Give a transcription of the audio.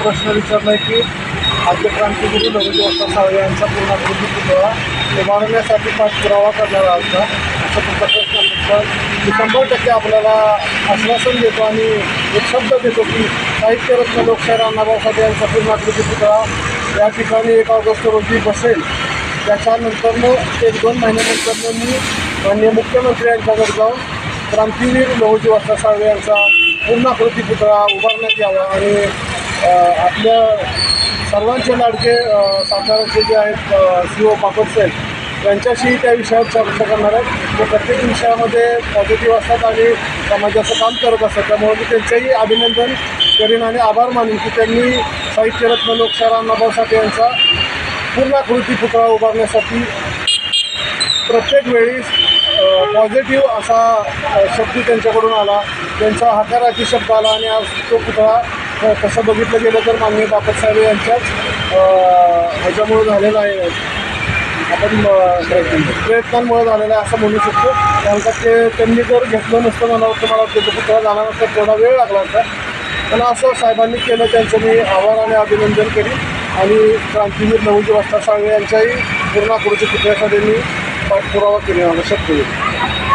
प्रश्न विचारला की आद्य नवजी नवजीवासा सावळे यांचा पूर्णाकृती पुतळा निभावण्यासाठी पाठपुरावा करणारा असता असं तुमचा प्रश्न तुमचा शंभर टक्के आपल्याला आश्वासन देतो आणि एक शब्द देतो की साहित्यरत्न लोकशाही अण्णाभाऊ साठे यांचा पूर्णाकृती पुतळा या ठिकाणी एक ऑगस्ट रोजी बसेल. त्याच्यानंतरनं एक दोन महिन्यानंतरनं मी माननीय मुख्यमंत्री यांच्याकडे जाऊन क्रांतीवीर लोहजी वस्ता साळवे यांचा पूर्णाकृती पुतळा उभारण्यात यावा आणि आपल्या सर्वांचे लाडके साताराचे जे आहेत सी ओ पापड साहेब यांच्याशी त्या विषयावर चर्चा करणार आहेत. ते प्रत्येक विषयामध्ये पॉझिटिव्ह असतात आणि समाजाचं काम करत असतात. त्यामुळे मी त्यांचंही अभिनंदन करीन आणि आभार मानेन की त्यांनी साहित्यरत्न लोकशाहीर अण्णाभाऊ साठे यांचा पूर्णाकृती पुतळा उभारण्यासाठी प्रत्येक वेळी पॉझिटिव्ह असा शब्द त्यांच्याकडून आला. त्यांचा हकारार्थी शब्द आला आणि आज तो पुतळा कसं तसं बघितलं गेलं तर माननीय बापटसाहेब यांच्याच ह्याच्यामुळे झालेला आहे. आपण प्रयत्नांमुळे झालेला आहे असं म्हणू शकतो. कारण का ते त्यांनी जर घेतलं नसतं मला वाटतं मला वाटतं तो पुतळा झाला नसता थोडा वेळ लागला होता. पण असं साहेबांनी केलं त्यांचं मी आभार आणि अभिनंदन करीन. आणि क्रांतीवीर नवजी वाजता साळवे यांच्याही पूर्णाकृती पुतळ्यासाठी मी पाठपुरावा केला शक्य होईल